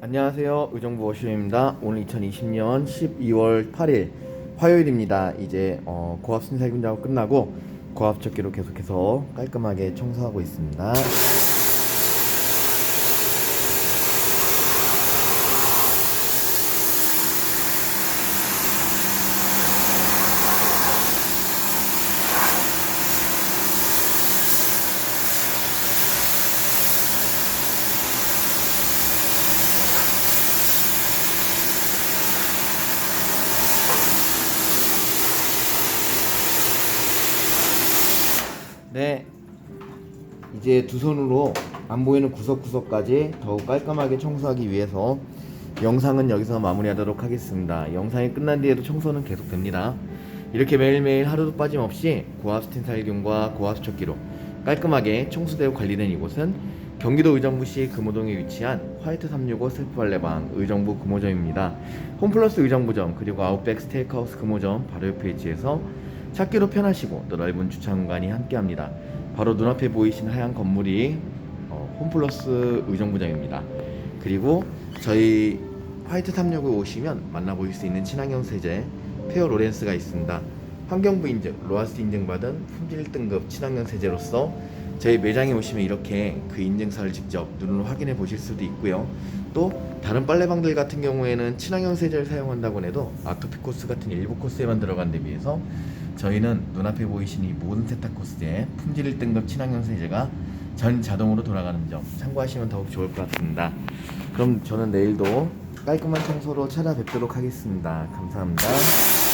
안녕하세요. 의정부 워시입니다. 오늘 2020년 12월 8일 화요일입니다. 이제 어, 고압 순살균 작업 끝나고 고압 척기로 계속해서 깔끔하게 청소하고 있습니다. 네. 이제 두 손으로 안 보이는 구석구석까지 더욱 깔끔하게 청소하기 위해서 영상은 여기서 마무리하도록 하겠습니다. 영상이 끝난 뒤에도 청소는 계속됩니다. 이렇게 매일매일 하루도 빠짐없이 고압 스틴 살균과 고압 수척기로 깔끔하게 청소되고 관리된 이곳은 경기도 의정부시 금호동에 위치한 화이트 365 셀프 발레방 의정부 금호점입니다. 홈플러스 의정부점 그리고 아웃백 스테이크하우스 금호점 바로 옆에 위치해서 찾기로 편하시고 또 넓은 주차 공간이 함께합니다. 바로 눈앞에 보이시는 하얀 건물이 어, 홈플러스 의정부점입니다. 그리고 저희 화이트 365 오시면 만나보실 수 있는 친환경 세제 페어 로렌스가 있습니다. 환경부 인증, 로아스 인증받은 품질 등급 친환경 세제로서 저희 매장에 오시면 이렇게 그 인증서를 직접 눈으로 확인해 보실 수도 있고요. 또 다른 빨래방들 같은 경우에는 친환경 세제를 사용한다고 해도 아토피 코스 같은 일부 코스에만 들어간 데 비해서 저희는 눈앞에 보이시는 이 모든 세탁 코스에 품질 1등급 친환경 세제가 전 자동으로 돌아가는 점 참고하시면 더욱 좋을 것 같습니다. 그럼 저는 내일도 깔끔한 청소로 찾아뵙도록 하겠습니다. 감사합니다.